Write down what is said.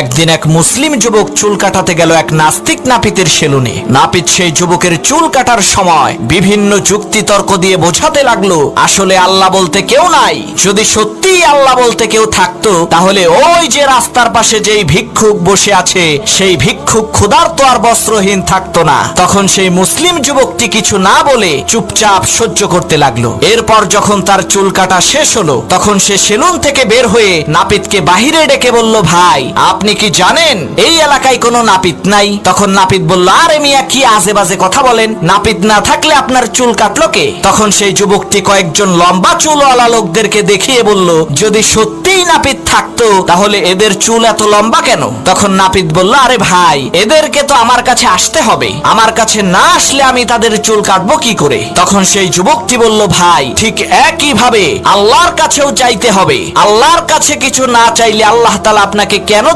একদিন এক মুসলিম যুবক চুল কাটাতে গেল এক নাস্তিক নাপিতের সেলুনে। নাপিত সেই যুবকের চুল কাটার সময় বিভিন্ন যুক্তি তর্ক দিয়ে বোঝাতে লাগল, আসলে আল্লাহ বলতে কেউ নাই। যদি সত্যিই আল্লাহ বলতে কেউ থাকতো, তাহলে ওই যে রাস্তার পাশে যেই ভিক্ষুক বসে আছে, সেই ভিক্ষুক ক্ষুধার্ত আর বস্ত্রহীন থাকতো না। তখন সেই মুসলিম যুবকটি কিছু না বলে চুপচাপ সহ্য করতে লাগল। এরপর যখন তার চুল কাটা শেষ হলো, তখন সে সেলুন থেকে বের হয়ে নাপিতকে বাহিরে ডেকে বলল, ভাই আপনি কি জানেন? এই এলাকায় কোনো নাপিত নাই। তখন নাপিত বলল, আরে মিয়া, কি আজে বাজে কথা বলেন? নাপিত না থাকলে আপনার চুল কাটলো কে? তখন সেই যুবকটি কয়েকজন লম্বা চুলওয়ালা লোকদেরকে দেখিয়ে বলল, যদি সত্যিই নাপিত থাকতো, তাহলে এদের চুল এত লম্বা কেন? তখন নাপিত বলল, আরে ভাই, এদেরকে তো আমার কাছে আসতে হবে। আমার কাছে না আসলে আমি তাদের চুল কাটবো কি করে? তখন সেই যুবকটি বলল, ভাই, ঠিক একই ভাবে আল্লাহর কাছেও চাইতে হবে। আল্লাহর কাছে কিছু না চাইলে আল্লাহ তালা আপনাকে কেন